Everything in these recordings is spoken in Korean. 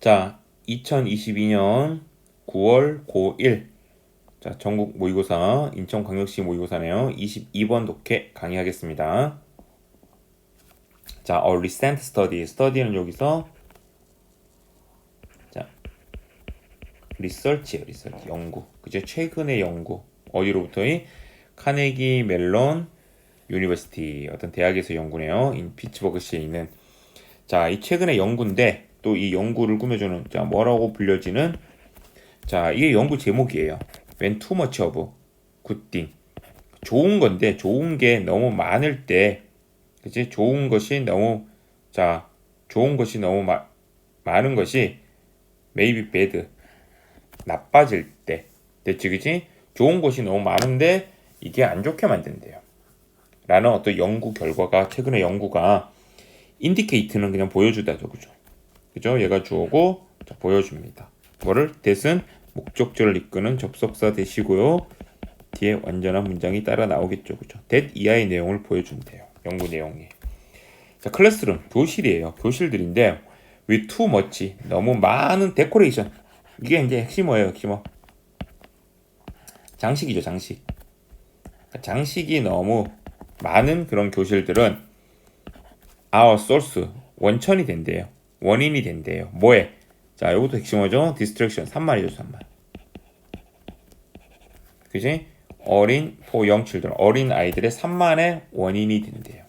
자, 2022년 9월 고1 자, 전국 모의고사 인천광역시 모의고사네요. 22번 독해 강의하겠습니다. 자, a recent study. study는 여기서 자, 리서치예요, 리서치. 연구. 그죠? 최근의 연구. 어디로부터의 카네기 멜론 유니버시티 어떤 대학에서 연구네요. 인 피츠버그시에 있는 자, 이 최근의 연구인데 또 이 연구를 꾸며주는 자 뭐라고 불려지는 자 이게 연구 제목이에요. When too much of good thing. 좋은 건데 좋은 게 너무 많을 때 그치? 좋은 것이 너무 자 좋은 것이 너무 마, 많은 것이 maybe bad 나빠질 때. 됐지 그치? 좋은 것이 너무 많은데 이게 안 좋게 만든대요. 라는 어떤 연구 결과가 최근에 연구가 인디케이트는 그냥 보여주다죠 그죠 그죠? 얘가 주어고 자, 보여줍니다. 뭐를 대은 목적절을 이끄는 접속사 대시고요. 뒤에 완전한 문장이 따라 나오겠죠. 그죠? that 이하의 내용을 보여주면 돼요. 연구 내용이. 자 클래스룸 교실이에요. 교실들인데 with too much 너무 많은 데코레이션 이게 이제 핵심어예요 핵심어. 장식이죠 장식. 장식이 너무 많은 그런 교실들은 our source 원천이 된대요. 원인이 된대요. 뭐에? 자, 이것도 핵심어죠. distraction 산말이죠, 산말. 그지? 어린 for young children 어린 아이들의 산만의 원인이 된대요.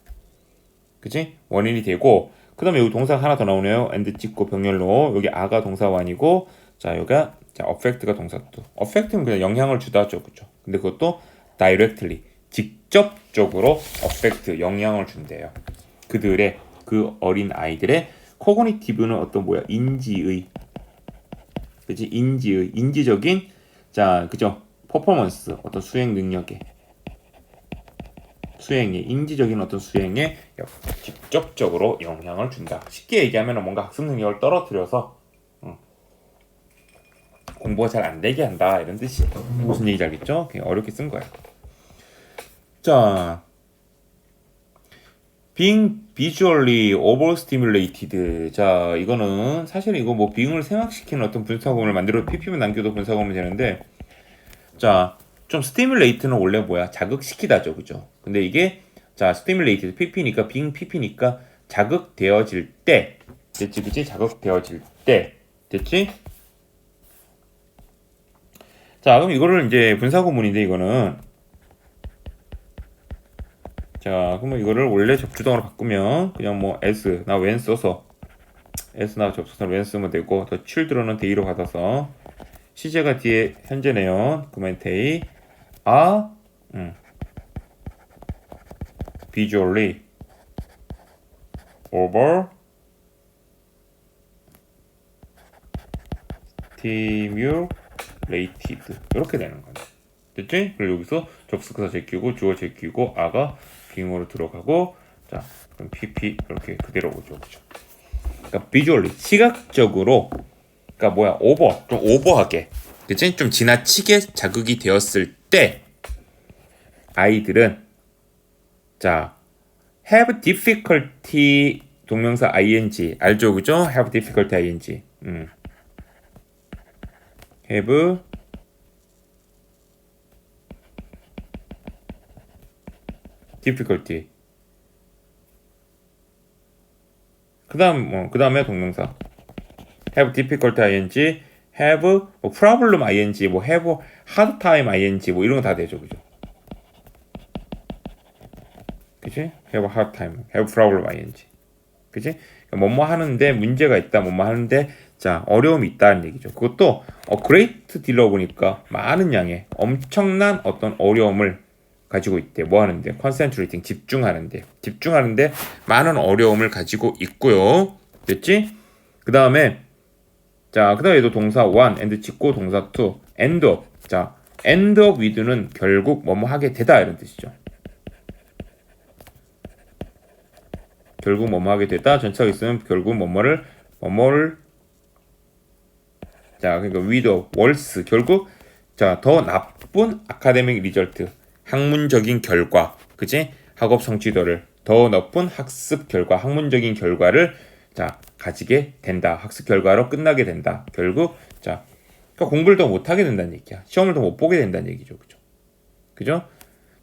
그지? 원인이 되고 그 다음에 여기 동사가 하나 더 나오네요. and 찍고 병렬로 여기 아가 동사완이고 자, 여기가 자, affect가 동사도. affect는 그냥 영향을 주다죠. 그죠? 근데 그것도 directly 직접적으로 affect 영향을 준대요. 그들의 그 어린 아이들의 코그니티브는 어떤 뭐야? 인지의. 그지 인지의. 인지적인 자 그죠? 퍼포먼스 어떤 수행 능력에 수행에 인지적인 어떤 수행에 직접적으로 영향을 준다. 쉽게 얘기하면 뭔가 학습 능력을 떨어뜨려서 음, 공부가 잘 안 되게 한다 이런 뜻이에요. 무슨 얘기인지 알겠죠? 어렵게 쓴 거야. 자. being visually overstimulated. 자, 이거는 사실 이거 뭐 being을 생각시키는 어떤 분사구문을 만들어 pp만 남겨도 분사구문이 되는데 자, 좀 stimulate는 원래 뭐야? 자극시키다죠. 그죠? 근데 이게 자, stimulated pp니까 being pp니까 자극되어질 때 됐지? 그치? 자극되어질 때 됐지? 자, 그럼 이거를 이제 분사구문인데 이거는 자, 그러면 이거를 원래 접주동으로 바꾸면 그냥 뭐 s 나 when 써서 s 나 접속사 when 쓰면 되고 더 children은 day로 받아서 시제가 뒤에 현재네요. 그러면 day are 음, visually over stimulated 이렇게 되는 거죠. 됐지? 그리고 여기서 접속사 제끼고 주어 제끼고 아가 빙으로 들어가고 자 그럼 pp 이렇게 그대로 오죠. 그죠? 그러니까 비주얼리 시각적으로 그러니까 뭐야 오버 좀 오버하게. 그치? 좀 지나치게 자극이 되었을 때 아이들은 자 have difficulty 동명사 ing. 알죠? 그죠? have difficulty ing. 음. have difficulty. 그 다음 뭐 그 다음에 동명사 have difficulty ing, have 뭐 problem ing, 뭐 have hard time ing 뭐 이런 거 다 되죠, 그죠? 그치? have hard time, have problem ing, 그치? 뭐뭐 하는데 문제가 있다, 뭐뭐 하는데 자 어려움이 있다는 얘기죠. 그것도 어, great 딜러 보니까 많은 양의 엄청난 어떤 어려움을 가지고 있대. 뭐 하는데? 컨센트레이팅 집중하는데. 집중하는데 많은 어려움을 가지고 있고요. 됐지? 그 다음에 자, 그 다음에 얘도 동사 one, and 짓고 동사 two, end up. 자, end up with는 결국 뭐뭐 하게 되다 이런 뜻이죠. 결국 뭐뭐 하게 되다 전치사가 있으면 결국 뭐뭐를 뭐뭐를 자, 그러니까 with worse 결국 자, 더 나쁜 아카데믹 리절트 학문적인 결과, 그지? 학업 성취도를 더 높은 학습 결과, 학문적인 결과를 자 가지게 된다. 학습 결과로 끝나게 된다. 결국 자 그러니까 공부를 더 못하게 된다는 얘기야. 시험을 더 못 보게 된다는 얘기죠. 그죠? 그죠?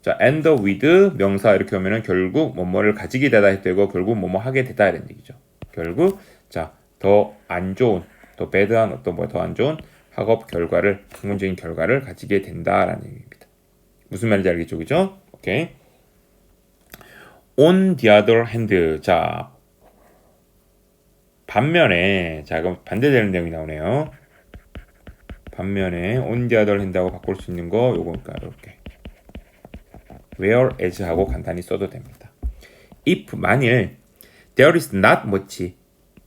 자, end with 명사 이렇게 오면은 결국 뭐뭐를 가지게 되다 되고 결국 뭐뭐 하게 되다 이런 얘기죠. 결국 자, 더 안 좋은, 더 배드한 어떤 뭐 더 안 좋은 학업 결과를 긍정적인 결과를 가지게 된다라는 얘기입니다. 무슨 말인지 알겠죠? 그죠? 오케이. on the other hand. 자, 반면에 자, 그럼 반대되는 내용이 나오네요. 반면에 on the other hand하고 바꿀 수 있는 거 요거니까 이렇게 whereas 하고 간단히 써도 됩니다. if 만일 there is not much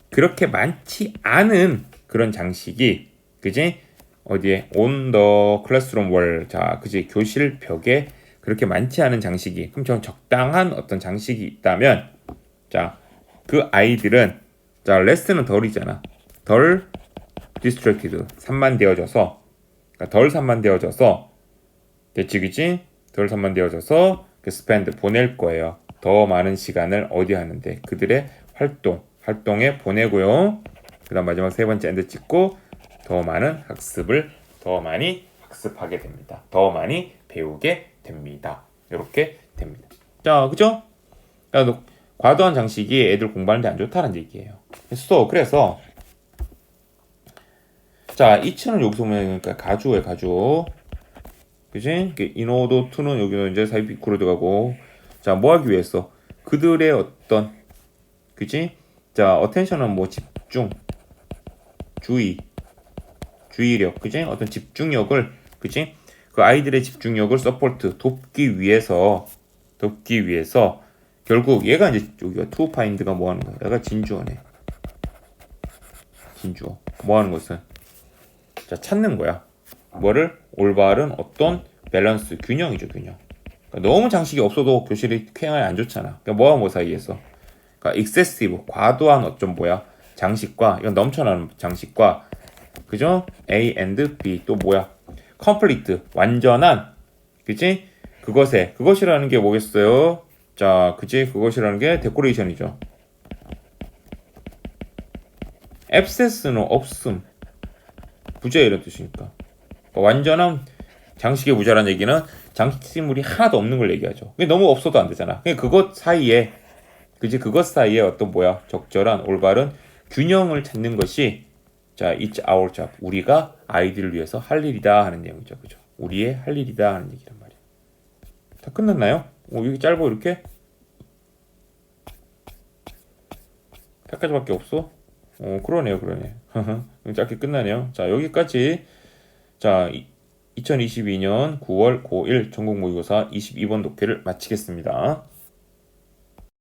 그렇게 많지 않은 그런 장식이 그지 어디에? On the classroom wall. 자 그지? 교실 벽에 그렇게 많지 않은 장식이 그럼 저 적당한 어떤 장식이 있다면 자 그 아이들은 자 레스는 덜이잖아. 덜 distracted. 산만되어져서 그러니까 덜 산만되어져서 됐지 그지? 덜 산만되어져서 그 spend 보낼 거예요. 더 많은 시간을 어디 하는데? 그들의 활동 활동에 보내고요. 그 다음 마지막 세 번째 엔드 찍고 더 많은 학습을 더 많이 학습하게 됩니다 더 많이 배우게 됩니다 이렇게 됩니다 자 그죠 그러니까 과도한 장식이 애들 공부하는데 안 좋다는 얘기예요 그래서 그래서 자, 이치는 여기서 보면 그러니까 가주에 가주. 그지? 인오도 투는 여기서 이제 사이비쿠로 들어가고. 자, 뭐 하기 위해서? 그들의 어떤 그지? 자, 어텐션은 뭐 집중, 주의, 주의력, 그지? 어떤 집중력을, 그지? 그 아이들의 집중력을 서포트, 돕기 위해서, 돕기 위해서, 결국 얘가 이제 여기가 투 파인드가 뭐 하는 거야? 얘가 진주어네. 진주어. 뭐 하는 것은? 자, 찾는 거야. 뭐를? 올바른 어떤 밸런스, 균형이죠, 균형. 그러니까 너무 장식이 없어도 교실이 쾌양이 안 좋잖아. 그러니까 뭐와 뭐 사이에서. 그러니까 excessive, 과도한 어쩜 뭐야? 장식과, 이건 넘쳐나는 장식과, 그죠? A and B, 또 뭐야? complete, 완전한, 그지? 그것에, 그것이라는 게 뭐겠어요? 자, 그지? 그것이라는 게 데코레이션이죠. absence는 없음. 부재 이런 뜻이니까. 그러니까 완전한 장식의 부자란 얘기는 장식물이 하나도 없는 걸 얘기하죠. 그게 너무 없어도 안 되잖아. 그냥 그것 사이에 그지 그것 사이에 어떤 뭐야 적절한 올바른 균형을 찾는 것이 자 it's our job 우리가 아이들을 위해서 할 일이다 하는 내용이죠, 그죠? 우리의 할 일이다 하는 얘기란 말이야. 다 끝났나요? 오, 여기 짧고 이렇게 여기까지밖에 없어? 어 그러네요, 그러네. 짧게 끝나네요. 자 여기까지 자 2022년 9월 고1 전국 모의고사 22번 독해를 마치겠습니다.